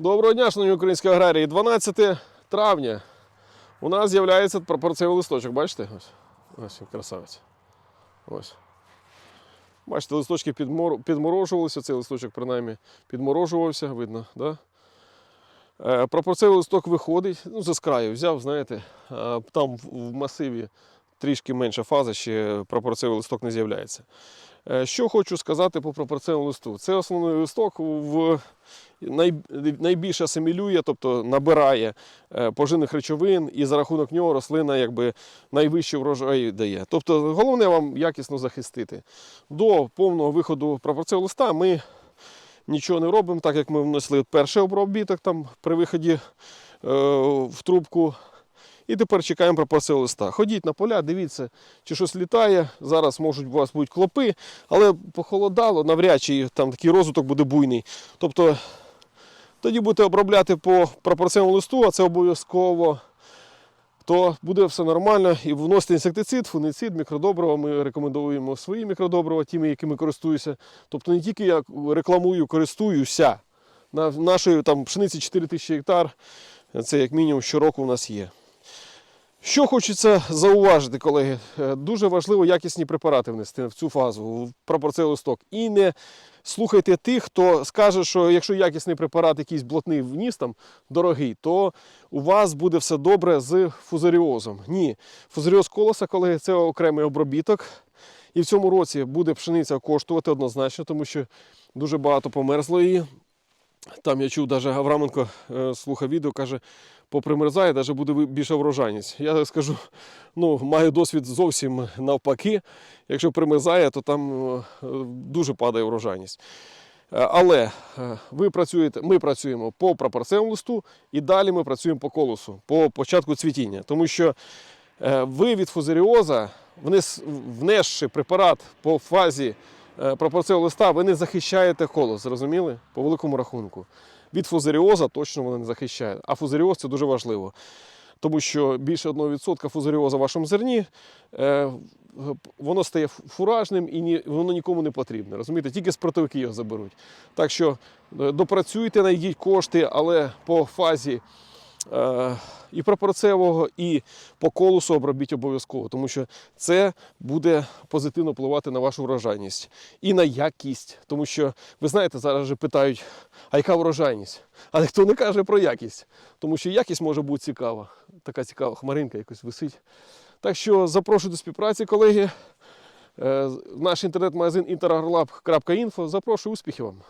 Доброго дня, шановні українські аграрії. 12 травня. У нас з'являється пропорційний листочок. Бачите? Ось. Ось красавець. Ось. Бачите, листочки підмор... підморожувалися, цей листочок принаймні підморожувався, видно, да? Е, пропорційний листок виходить, ну, з краю взяв, знаєте, е, там в масиві трішки менша фаза, ще пропорційний листок не з'являється. Е, Що хочу сказати по пропорційному листу. Це основний листок в найбільше асимілює, тобто набирає е, поживних речовин, і за рахунок нього рослина якби найвищий врожай дає. Тобто головне вам якісно захистити. До повного виходу пропорційного листа ми нічого не робимо, так як ми внесли перший обробіток там при виході е, в трубку. І тепер чекаємо пропорційного листа. Ходіть на поля, дивіться, чи щось літає. Зараз можуть у вас бути клопи, але похолодало, навряд чи там такий розвиток буде буйний. Тобто тоді будете обробляти по пропорційному листу, а це обов'язково, то буде все нормально. І вносити інсектицид, фунгицид, мікродобрива. Ми рекомендуємо свої мікродобрива, тими, якими користуюся. Тобто не тільки я рекламую, користуюся. На нашої там пшениці 4 тисячі гектар. Це як мінімум щороку у нас є. Що хочеться зауважити, колеги, Е, дуже важливо якісні препарати внести в цю фазу, в пропорційний листок. І не слухайте тих, хто скаже, що якщо якісний препарат якийсь блатний вніс там дорогий, то у вас буде все добре з фузаріозом. Ні, фузаріоз колоса, колеги, це окремий обробіток. І в цьому році буде пшениця коштувати однозначно, тому що дуже багато померзло її. Там я чув, навіть Авраменко е, слухав відео, каже, попримерзає, навіть буде більша врожайність. Я скажу, ну, маю досвід зовсім навпаки. Якщо примерзає, то там е, дуже падає врожайність. Е, Але е, ви працюєте, ми працюємо по пропорційному листу і далі ми працюємо по колосу, по початку цвітіння. Тому що ви від фузаріоза, внес, внесши препарат по фазі е, пропорційного листа, ви не захищаєте колос, зрозуміли? По великому рахунку. Від фузаріоза точно вони не захищають. А фузаріоз це дуже важливо. Тому що більше 1% фузаріоза в вашому зерні, е, воно стає фуражним і воно нікому не потрібне. Розумієте? Тільки спортовики його заберуть. Так що е, допрацюйте, знайдіть кошти, але по фазі і пропорцевого, і по колосу обробіть обов'язково, тому що це буде позитивно впливати на вашу врожайність і на якість. Тому що ви знаєте, зараз вже питають, а яка врожайність? А ніхто не каже про якість, тому що якість може бути цікава. Така цікава хмаринка якось висить. Так що запрошую до співпраці, колеги. Е, Наш інтернет-магазин interagro.info. Запрошую успіхів вам.